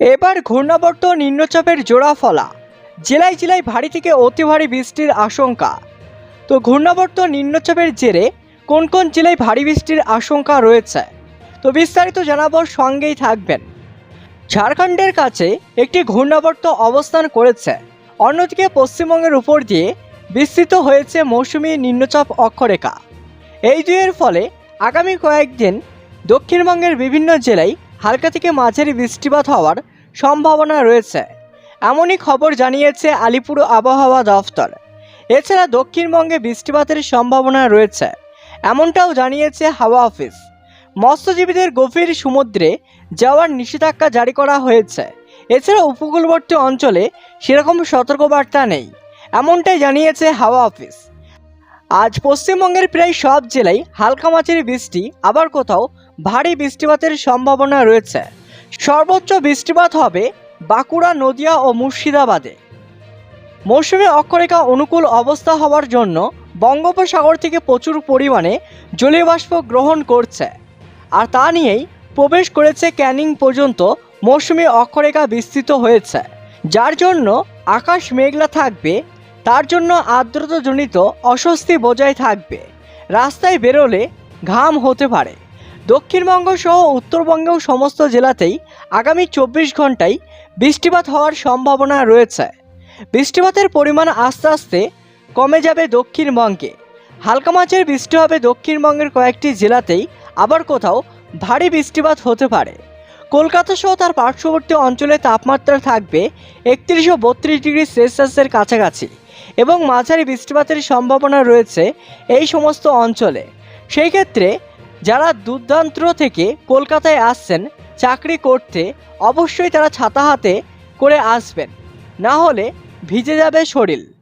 এবার ঘূর্ণাবর্ত নিম্নচাপের জোড়া ফলা। জেলায় জেলায় ভারী থেকে অতি ভারী বৃষ্টির আশঙ্কা। তো ঘূর্ণাবর্ত নিম্নচাপের জেরে কোন কোন জেলায় ভারী বৃষ্টির আশঙ্কা রয়েছে? তো বিস্তারিত জানাব সঙ্গেই থাকবেন। ঝাড়খণ্ডের কাছে একটি ঘূর্ণাবর্ত অবস্থান করেছে। অন্যদিকে পশ্চিমবঙ্গের উপর দিয়ে বিস্তৃত হয়েছে মৌসুমি নিম্নচাপ অক্ষরেখা। এই দুয়ের ফলে আগামী কয়েকদিন দক্ষিণবঙ্গের বিভিন্ন জেলায় হালকা থেকে মাঝারি বৃষ্টিপাত হওয়ার সম্ভাবনা রয়েছে। এমনই খবর জানিয়েছে আলিপুর আবহাওয়া দফতর। এছাড়া দক্ষিণবঙ্গে বৃষ্টিপাতের সম্ভাবনা রয়েছে, এমনটাও জানিয়েছে হাওয়া অফিস। মৎস্যজীবীদের গভীর সমুদ্রে যাওয়ার নিষেধাজ্ঞা জারি করা হয়েছে। এছাড়া উপকূলবর্তী অঞ্চলে সেরকম সতর্কবার্তা নেই, এমনটাই জানিয়েছে হাওয়া অফিস। আজ পশ্চিমবঙ্গের প্রায় সব জেলায় হালকা মাঝারি বৃষ্টি, আবার কোথাও ভারী বৃষ্টিপাতের সম্ভাবনা রয়েছে। সর্বোচ্চ বৃষ্টিপাত হবে বাঁকুড়া, নদিয়া ও মুর্শিদাবাদে। মৌসুমী অক্ষরেখা অনুকূল অবস্থা হওয়ার জন্য বঙ্গোপসাগর থেকে প্রচুর পরিমাণে জলীয় বাষ্প গ্রহণ করছে। আর তা নিয়েই প্রবেশ করেছে ক্যানিং পর্যন্ত মৌসুমী অক্ষরেখা বিস্তৃত হয়েছে। যার জন্য আকাশ মেঘলা থাকবে তার জন্য আর্দ্রতাজনিত অস্বস্তি বজায় থাকবে। রাস্তায় বেরোলে ঘাম হতে পারে। দক্ষিণবঙ্গ সহ উত্তরবঙ্গেও সমস্ত জেলাতেই আগামী চব্বিশ ঘন্টায় বৃষ্টিপাত হওয়ার সম্ভাবনা রয়েছে। বৃষ্টিপাতের পরিমাণ আস্তে আস্তে কমে যাবে দক্ষিণবঙ্গে। হালকা মাছের বৃষ্টি হবে দক্ষিণবঙ্গের কয়েকটি জেলাতেই, আবার কোথাও ভারী বৃষ্টিপাত হতে পারে। কলকাতা সহ তার পার্শ্ববর্তী অঞ্চলে তাপমাত্রা থাকবে একত্রিশ ও বত্রিশ ডিগ্রি সেলসিয়াসের কাছাকাছি। এবং মাঝারি বৃষ্টিপাতের সম্ভাবনা রয়েছে এই সমস্ত অঞ্চলে। সেই ক্ষেত্রে যারা দুর্দান্ত থেকে কলকাতায় আসছেন, চাকরি করতে অবশ্যই তারা ছাতা হাতে করে আসবেন। না হলে ভিজে যাবে শরীর।